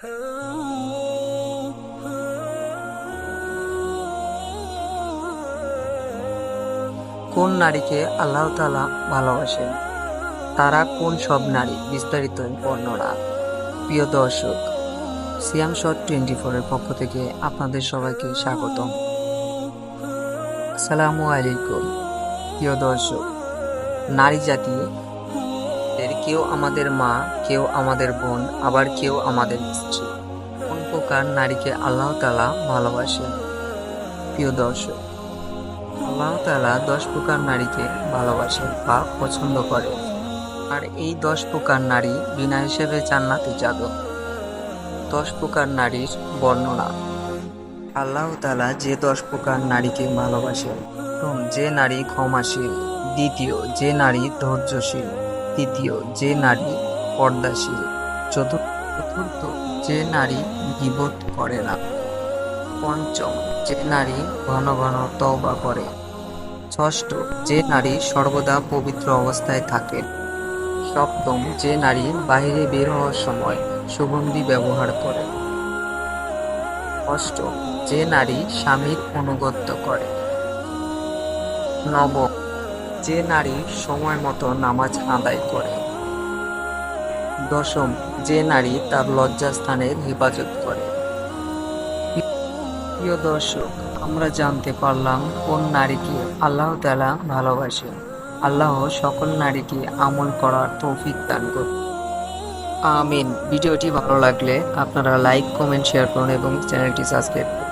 কোন নারীকে আল্লাহ তালা ভালোবাসেন? তারা কোন সব নারী? বিস্তারিত বর্ণনা প্রিয় দর্শক সিয়াম শট টোয়েন্টি ফোরের পক্ষ থেকে আপনাদের সবাইকে স্বাগতম। আসসালামু আলাইকুম। প্রিয় দর্শক, নারী জাতি কেউ আমাদের মা, কেউ আমাদের বোন, আবার কেউ আমাদের স্ত্রী। কোন প্রকার নারীকে আল্লাহ তাআলা ভালোবাসেন প্রিয় দর্শক, আল্লাহ তাআলা দশ প্রকার নারীকে ভালোবাসে বা পছন্দ করে। আর এই দশ প্রকার নারী বিনা হিসেবে জান্নাতে যাবে। দশ প্রকার নারীর বর্ণনা। আল্লাহ তালা যে দশ প্রকার নারীকে ভালোবাসে, প্রথম যে নারী ক্ষমাশীল, দ্বিতীয় যে নারী ধৈর্যশীল। তৃতীয় যে নারী পর্দাশীল। চতুর্থ, যে নারী গীবত করে না। পঞ্চম, যে নারী ঘন ঘন তওবা করে। ষষ্ঠ, যে নারী সর্বদা পবিত্র অবস্থায় থাকে। সপ্তম, যে নারী বাইরে বের হওয়ার সময় সুগন্ধি ব্যবহার করে। অষ্টম, যে নারী স্বামীর অনুগত্য করে। নবম যে নারী সময় মতো নামাজ আদায় করে। দশম, যে নারী তার লজ্জাস্থানের হেফাজত করে। প্রিয় দর্শক, আমরা জানতে পারলাম কোন নারীকে আল্লাহ তালা ভালোবাসে আল্লাহ সকল নারীকে আমল করার তৌফিক দান করুন। আমিন। ভিডিওটি ভালো লাগলে আপনারা লাইক, কমেন্ট, শেয়ার করুন এবং চ্যানেলটি সাবস্ক্রাইব করুন।